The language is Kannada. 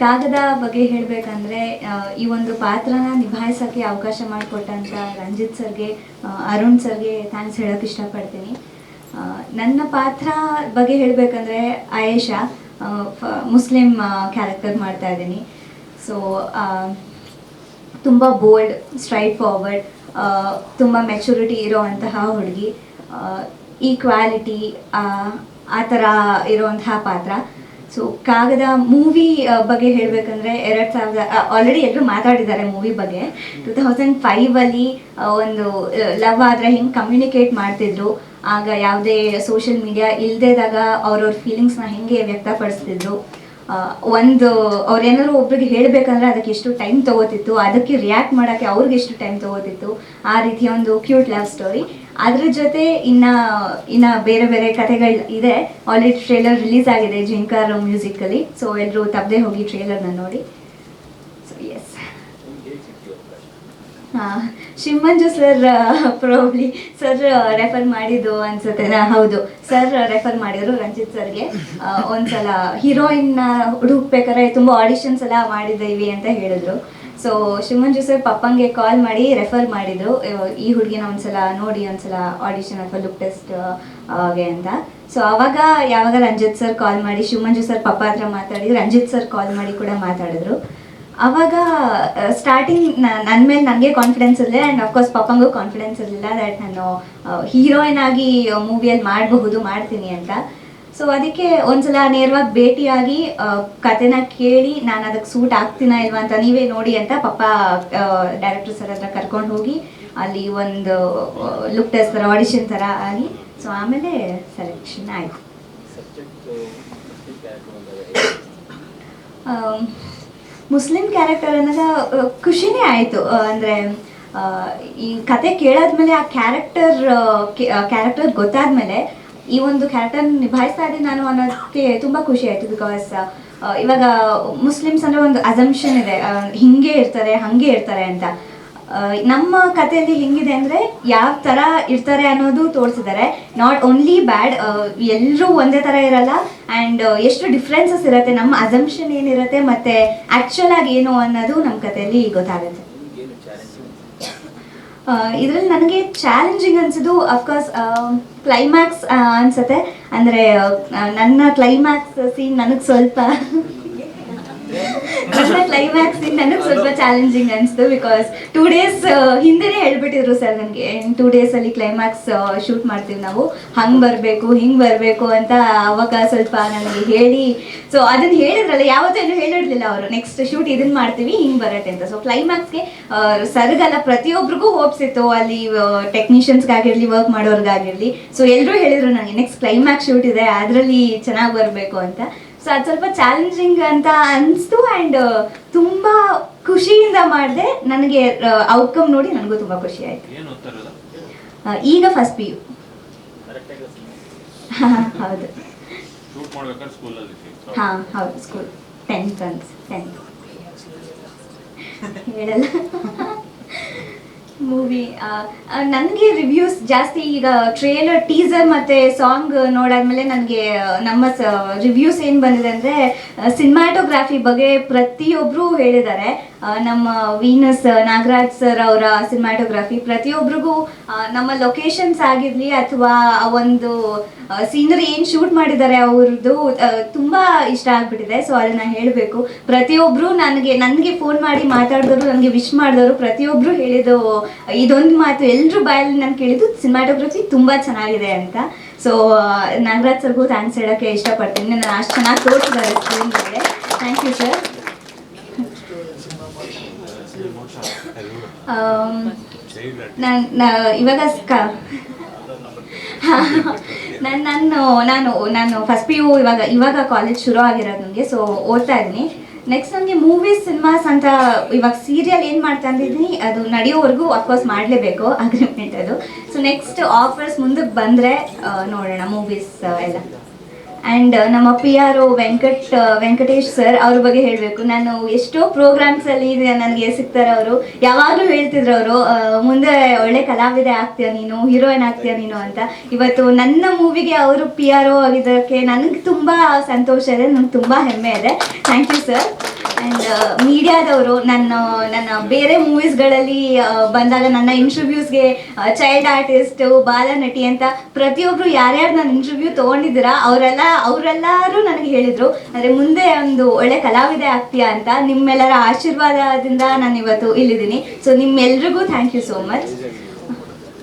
ಕಾಗದ ಬಗ್ಗೆ ಹೇಳಬೇಕಂದ್ರೆ ಈ ಒಂದು ಪಾತ್ರನ ನಿಭಾಯಿಸೋಕ್ಕೆ ಅವಕಾಶ ಮಾಡಿಕೊಟ್ಟಂಥ ರಂಜಿತ್ ಸರ್ಗೆ ಅರುಣ್ ಸರ್ಗೆ ಥ್ಯಾಂಕ್ಸ್ ಹೇಳೋಕೆ ಇಷ್ಟಪಡ್ತೀನಿ. ನನ್ನ ಪಾತ್ರ ಬಗ್ಗೆ ಹೇಳಬೇಕಂದ್ರೆ ಆಯೇಷಾ ಮುಸ್ಲಿಂ ಕ್ಯಾರೆಕ್ಟರ್ ಮಾಡ್ತಾ ಇದ್ದೀನಿ. ಸೊ ತುಂಬ ಬೋಲ್ಡ್ ಸ್ಟ್ರೈಟ್ ಫಾರ್ವರ್ಡ್ ತುಂಬ ಮೆಚುರಿಟಿ ಇರೋವಂತಹ ಹುಡುಗಿ. ಈಕ್ವಾಲಿಟಿ ಆ ಥರ ಇರೋವಂತಹ ಪಾತ್ರ. ಸೊ ಕಾಗದ ಮೂವಿ ಬಗ್ಗೆ ಹೇಳಬೇಕಂದ್ರೆ ಎರಡು ಸಾವಿರದ ಆಲ್ರೆಡಿ ಎಲ್ಲರೂ ಮಾತಾಡಿದ್ದಾರೆ ಮೂವಿ ಬಗ್ಗೆ. ಟೂ ತೌಸಂಡ್ ಫೈವಲ್ಲಿ ಒಂದು ಲವ್ ಆದರೆ ಹೆಂಗೆ ಕಮ್ಯುನಿಕೇಟ್ ಮಾಡ್ತಿದ್ರು. ಆಗ ಯಾವುದೇ ಸೋಷಿಯಲ್ ಮೀಡಿಯಾ ಇಲ್ಲದೇದಾಗ ಅವ್ರವ್ರ ಫೀಲಿಂಗ್ಸ್ನ ಹೆಂಗೆ ವ್ಯಕ್ತಪಡಿಸ್ತಿದ್ರು. ಒಂದು ಅವ್ರೇನಾದ್ರು ಒಬ್ರಿಗೆ ಹೇಳಬೇಕಂದ್ರೆ ಅದಕ್ಕೆ ಎಷ್ಟು ಟೈಮ್ ತಗೋತಿತ್ತು, ಅದಕ್ಕೆ ರಿಯಾಕ್ಟ್ ಮಾಡೋಕ್ಕೆ ಅವ್ರಿಗೆ ಎಷ್ಟು ಟೈಮ್ ತಗೋತಿತ್ತು, ಆ ರೀತಿಯ ಒಂದು ಕ್ಯೂಟ್ ಲವ್ ಸ್ಟೋರಿ ಅದ್ರ ಜೊತೆ ಇನ್ನ ಇನ್ನ ಬೇರೆ ಬೇರೆ ಕಥೆಗಳು ಇದೆ. ಆಲ್ರೆಡಿ ಟ್ರೇಲರ್ ರಿಲೀಸ್ ಆಗಿದೆ ಜಿಂಕಾರ್ ಮ್ಯೂಸಿಕಲ್ಲಿ ಸೊ ಎಲ್ಲರೂ ತಪ್ಪದೆ ಹೋಗಿ ಟ್ರೇಲರ್ನ ನೋಡಿ. So S Shivamanju sir probably sir refer ಮಾಡಿದ್ದು ಅನ್ಸುತ್ತೆ. ನಾ- ಹೌದು. ಸರ್ ರೆಫರ್ ಮಾಡಿದ್ರು ರಂಜಿತ್ ಸರ್ಗೆ ಒಂದ್ಸಲ ಹೀರೋಯಿನ್ ಹುಡುಕ್ಬೇಕಾರೆ ತುಂಬ ಆಡಿಷನ್ಸ್ ಎಲ್ಲ ಮಾಡಿದ್ದೀವಿ ಅಂತ ಹೇಳಿದ್ರು. ಸೊ ಶಿವಮಂಜು ಸರ್ ಪಪ್ಪಂಗೆ ಕಾಲ್ ಮಾಡಿ ರೆಫರ್ ಮಾಡಿದ್ರು. ಈ ಹುಡುಗಿನ ಒಂದ್ಸಲ ನೋಡಿ, ಒಂದ್ಸಲ ಆಡಿಷನ್ ಅಥವಾ ಲುಕ್ ಟೆಸ್ಟ್ಗೆ ಅಂತ. ಸೊ ಅವಾಗ ಯಾವಾಗ ರಂಜಿತ್ ಸರ್ ಕಾಲ್ ಮಾಡಿ ಶಿವಮಂಜು ಸರ್ ಪಪ್ಪ ಹತ್ರ ಮಾತಾಡಿ, ರಂಜಿತ್ ಸರ್ ಕಾಲ್ ಮಾಡಿ ಕೂಡ ಮಾತಾಡಿದ್ರು. ಅವಾಗ ಸ್ಟಾರ್ಟಿಂಗ್ ನನ್ನ ಮೇಲೆ ನನಗೆ ಕಾನ್ಫಿಡೆನ್ಸ್ ಇರಲಿಲ್ಲ ಆ್ಯಂಡ್ ಅಫ್ಕೋರ್ಸ್ ಪಪ್ಪಂಗೂ ಕಾನ್ಫಿಡೆನ್ಸ್ ಇರಲಿಲ್ಲ ದ್ಯಾಟ್ ನಾನು ಹೀರೋಯಿನ್ ಆಗಿ ಮೂವಿಯಲ್ಲಿ ಮಾಡಬಹುದು ಮಾಡ್ತೀನಿ ಅಂತ. ಸೊ ಅದಕ್ಕೆ ಒಂದ್ಸಲ ನೇರವಾಗಿ ಭೇಟಿಯಾಗಿ ಕತೆನ ಕೇಳಿ ನಾನು ಅದಕ್ಕೆ ಸೂಟ್ ಆಗ್ತೀನ ಇಲ್ವಾ ಅಂತ ನೀವೇ ನೋಡಿ ಅಂತ ಪಪ್ಪ ಡೈರೆಕ್ಟರ್ ಸರ್ ಹತ್ರ ಕರ್ಕೊಂಡು ಹೋಗಿ ಅಲ್ಲಿ ಒಂದು ಲುಕ್ ಟೆಸ್ಟ್ ಥರ ಆಡಿಷನ್ ಥರ ಆಗಿ ಸೊ ಆಮೇಲೆ ಸೆಲೆಕ್ಷನ್ ಆಯಿತು. ಮುಸ್ಲಿಂ ಕ್ಯಾರೆಕ್ಟರ್ ಅನ್ನೋದು ಖುಷಿನೇ ಆಯಿತು. ಅಂದರೆ ಈ ಕತೆ ಕೇಳಾದ್ಮೇಲೆ ಆ ಕ್ಯಾರೆಕ್ಟರ್ ಕ್ಯಾರೆಕ್ಟರ್ ಗೊತ್ತಾದ್ಮೇಲೆ ಈ ಒಂದು ಕ್ಯಾರೆಕ್ಟರ್ ನಿಭಾಯಿಸ್ತಾ ಇದ್ದೀನಿ ನಾನು ಅನ್ನೋದಕ್ಕೆ ತುಂಬ ಖುಷಿ ಆಯಿತು ಬಿಕಾಸ್ ಇವಾಗ ಮುಸ್ಲಿಮ್ಸ್ ಅಂದರೆ ಒಂದು ಅಸಂಪ್ಷನ್ ಇದೆ. ಹಿಂಗೆ ಇರ್ತಾರೆ, ಹಾಗೆ ಇರ್ತಾರೆ ಅಂತ. ನಮ್ಮ ಕಥೆಯಲ್ಲಿ ಹೆಂಗಿದೆ ಅಂದರೆ ಯಾವ ಥರ ಇರ್ತಾರೆ ಅನ್ನೋದು ತೋರಿಸಿದ್ದಾರೆ. ನಾಟ್ ಓನ್ಲಿ ಬ್ಯಾಡ್ ಎಲ್ಲರೂ ಒಂದೇ ಥರ ಇರಲ್ಲ. ಆ್ಯಂಡ್ ಎಷ್ಟು ಡಿಫ್ರೆನ್ಸಸ್ ಇರುತ್ತೆ, ನಮ್ಮ ಅಸಂಪ್ಷನ್ ಏನಿರುತ್ತೆ, ಮತ್ತು ಆ್ಯಕ್ಚುಲ್ ಆಗಿ ಏನು ಅನ್ನೋದು ನಮ್ಮ ಕಥೆಯಲ್ಲಿ ಗೊತ್ತಾಗುತ್ತೆ. ಇದರಲ್ಲಿ ನನಗೆ ಚಾಲೆಂಜಿಂಗ್ ಅನ್ಸಿದ್ದು ಅಫ್ಕೋರ್ಸ್ ಕ್ಲೈಮ್ಯಾಕ್ಸ್ ಅನ್ಸುತ್ತೆ. ಅಂದರೆ ನನ್ನ ಕ್ಲೈಮ್ಯಾಕ್ಸ್ ಸೀನ್ ನನಗೆ ಸ್ವಲ್ಪ ನನ್ನ ಕ್ಲೈಮ್ಯಾಕ್ಸ್ ನನಗೆ ಸ್ವಲ್ಪ ಚಾಲೆಂಜಿಂಗ್ ಅನಿಸ್ತು ಬಿಕಾಸ್ ಟೂ ಡೇಸ್ ಹಿಂದೆನೇ ಹೇಳ್ಬಿಟ್ಟಿದ್ರು ಸರ್ ನನಗೆ. ಟೂ ಡೇಸ್ ಅಲ್ಲಿ ಕ್ಲೈಮ್ಯಾಕ್ಸ್ ಶೂಟ್ ಮಾಡ್ತೀವಿ ನಾವು. ಹಂಗೆ ಬರಬೇಕು ಹಿಂಗ್ ಬರಬೇಕು ಅಂತ ಅವಾಗ ಸ್ವಲ್ಪ ನನಗೆ ಹೇಳಿ. ಸೊ ಅದನ್ನ ಹೇಳಿದ್ರಲ್ಲ ಯಾವತ್ತೇನು ಹೇಳಿರ್ಲಿಲ್ಲ ಅವರು. ನೆಕ್ಸ್ಟ್ ಶೂಟ್ ಇದನ್ನ ಮಾಡ್ತೀವಿ ಹಿಂಗ್ ಬರತ್ತೆ ಅಂತ. ಸೊ ಕ್ಲೈಮ್ಯಾಕ್ಸ್ಗೆ ಸರ್ಗಲ್ಲ ಪ್ರತಿಯೊಬ್ಬರಿಗೂ ಹೋಪ್ಸ್ ಇತ್ತು. ಅಲ್ಲಿ ಟೆಕ್ನಿಷಿಯನ್ಸ್ಗಾಗಿರ್ಲಿ ವರ್ಕ್ ಮಾಡೋರ್ಗಾಗಿರ್ಲಿ. ಸೊ ಎಲ್ಲರೂ ಹೇಳಿದ್ರು ನನಗೆ ನೆಕ್ಸ್ಟ್ ಕ್ಲೈಮ್ಯಾಕ್ಸ್ ಶೂಟ್ ಇದೆ ಅದರಲ್ಲಿ ಚೆನ್ನಾಗಿ ಬರಬೇಕು ಅಂತ. ಸ್ವಲ್ಪ ಚಾಲೆಂಜಿಂಗ್ ಅಂತ ಅನಿಸ್ತು ಆ್ಯಂಡ್ ತುಂಬ ಖುಷಿಯಿಂದ ಮಾಡಿದೆ. ನನಗೆ ಔಟ್ಕಮ್ ನೋಡಿ ನನಗೂ ತುಂಬ ಖುಷಿ ಆಯಿತು. ಈಗ ಫಸ್ಟ್ ಪಿ ಯು ಹೌದು. ಹಾಂ ಹೌದು ಸ್ಕೂಲ್ ಟೆಂತ್ ಅನ್ಸ್ ಟೆಂತ್ ಹೇಳಲ್ಲ. ಮೂವಿ ನನಗೆ ರಿವ್ಯೂಸ್ ಜಾಸ್ತಿ ಈಗ ಟ್ರೇಲರ್ ಟೀಸರ್ ಮತ್ತು ಸಾಂಗ್ ನೋಡಾದ್ಮೇಲೆ ನನಗೆ ನಮ್ಮ ರಿವ್ಯೂಸ್ ಏನು ಬಂದಿದೆ ಅಂದರೆ ಸಿನಿಮಾಟೋಗ್ರಾಫಿ ಬಗ್ಗೆ ಪ್ರತಿಯೊಬ್ಬರು ಹೇಳಿದ್ದಾರೆ. ನಮ್ಮ ವೀನಸ್ ನಾಗರಾಜ್ ಸರ್ ಅವರ ಸಿನಿಮಾಟೋಗ್ರಫಿ ಪ್ರತಿಯೊಬ್ಬರಿಗೂ ನಮ್ಮ ಲೊಕೇಶನ್ಸ್ ಆಗಿರಲಿ ಅಥವಾ ಒಂದು ಸೀನರಿ ಏನು ಶೂಟ್ ಮಾಡಿದ್ದಾರೆ ಅವ್ರದ್ದು ತುಂಬ ಇಷ್ಟ ಆಗ್ಬಿಟ್ಟಿದೆ. ಸೊ ಅದನ್ನು ಹೇಳಬೇಕು. ಪ್ರತಿಯೊಬ್ಬರು ನನಗೆ ನನಗೆ ಫೋನ್ ಮಾಡಿ ಮಾತಾಡಿದವರು ನನಗೆ ವಿಶ್ ಮಾಡಿದವರು ಪ್ರತಿಯೊಬ್ಬರು ಹೇಳಿದ್ದು, ಇದೊಂದು ಮಾತು. ಎಲ್ಲರೂ ಬಾಯಲ್ಲಿ ನಾನು ಕೇಳಿದ್ದು, ಸಿನಿಮಾಟೋಗ್ರಫಿ ತುಂಬ ಚೆನ್ನಾಗಿದೆ ಅಂತ. ಸೊ ನಾಗರಾಜ್ ಸರ್ಗೂ ಥ್ಯಾಂಕ್ಸ್ ಹೇಳೋಕ್ಕೆ ಇಷ್ಟಪಡ್ತೀನಿ. ನಾನು ಅಷ್ಟು ಚೆನ್ನಾಗಿ ತೋರಿಸಿದ್ದಾರೆ ಸ್ಕ್ರೀನ್ ಥ್ಯಾಂಕ್ ಯು ಸರ್ ನಾನು ಇವಾಗ ನಾನು ನಾನು ನಾನು ನಾನು ಫಸ್ಟ್ ಪಿ ಯು ಇವಾಗ ಇವಾಗ ಕಾಲೇಜ್ ಶುರು ಆಗಿರೋದು ನನಗೆ ಸೊ ಓದ್ತಾ ಇದ್ದೀನಿ. ನೆಕ್ಸ್ಟ್ ನನಗೆ ಮೂವೀಸ್ ಸಿನಿಮಾಸ್ ಅಂತ ಇವಾಗ ಸೀರಿಯಲ್ ಏನು ಮಾಡ್ತಾ ಅಂದಿದ್ದೀನಿ ಅದು ನಡೆಯೋವರೆಗೂ ಅಫ್ಕೋರ್ಸ್ ಮಾಡಲೇಬೇಕು ಅಗ್ರಿಮೆಂಟ್ ಅದು. ಸೊ ನೆಕ್ಸ್ಟ್ ಆಫರ್ಸ್ ಮುಂದಕ್ಕೆ ಬಂದರೆ ನೋಡೋಣ ಮೂವೀಸ್ ಎಲ್ಲ. ಆ್ಯಂಡ್ ನಮ್ಮ P R O Venkat Venkatesh sir ಅವ್ರ ಬಗ್ಗೆ ಹೇಳಬೇಕು. ನಾನು ಎಷ್ಟೋ ಪ್ರೋಗ್ರಾಮ್ಸಲ್ಲಿ ನನಗೆ ಸಿಗ್ತಾರೆ ಅವರು. ಯಾವಾಗಲೂ ಹೇಳ್ತಿದ್ರು ಅವರು ಮುಂದೆ ಒಳ್ಳೆ ಕಲಾವಿದೆ ಆಗ್ತೀಯ ನೀನು ಹೀರೋಯಿನ್ ಆಗ್ತೀಯ ನೀನು ಅಂತ. ಇವತ್ತು ನನ್ನ ಮೂವಿಗೆ ಅವರು ಪಿ ಆರ್ ಒ ಆಗಿದ್ದಕ್ಕೆ ನನಗೆ ತುಂಬ ಸಂತೋಷ ಇದೆ, ನನಗೆ ತುಂಬ ಹೆಮ್ಮೆ ಇದೆ. ಥ್ಯಾಂಕ್ ಯು ಸರ್ ಆ್ಯಂಡ್ ಮೀಡಿಯಾದವರು ನನ್ನ ನನ್ನ ಬೇರೆ ಮೂವೀಸ್ಗಳಲ್ಲಿ ಬಂದಾಗ ನನ್ನ ಇಂಟರ್ವ್ಯೂಸ್ಗೆ ಚೈಲ್ಡ್ ಆರ್ಟಿಸ್ಟ್ ಬಾಲನಟಿ ಅಂತ ಪ್ರತಿಯೊಬ್ಬರು ಯಾರ್ಯಾರು ನನ್ನ ಇಂಟರ್ವ್ಯೂ ತೊಗೊಂಡಿದ್ದೀರಾ, ಅವರೆಲ್ಲ, ಅವರೆಲ್ಲರೂ ನನಗೆ ಹೇಳಿದರು, ಅಂದರೆ ಮುಂದೆ ಒಂದು ಒಳ್ಳೆ ಕಲಾವಿದೆ ಆಗ್ತೀಯಾ ಅಂತ ನಿಮ್ಮೆಲ್ಲರ ಆಶೀರ್ವಾದದಿಂದ ನಾನು ಇವತ್ತು ಇಲ್ಲಿದ್ದೀನಿ. ಸೊ ನಿಮ್ಮೆಲ್ರಿಗೂ ಥ್ಯಾಂಕ್ ಯು ಸೋ ಮಚ್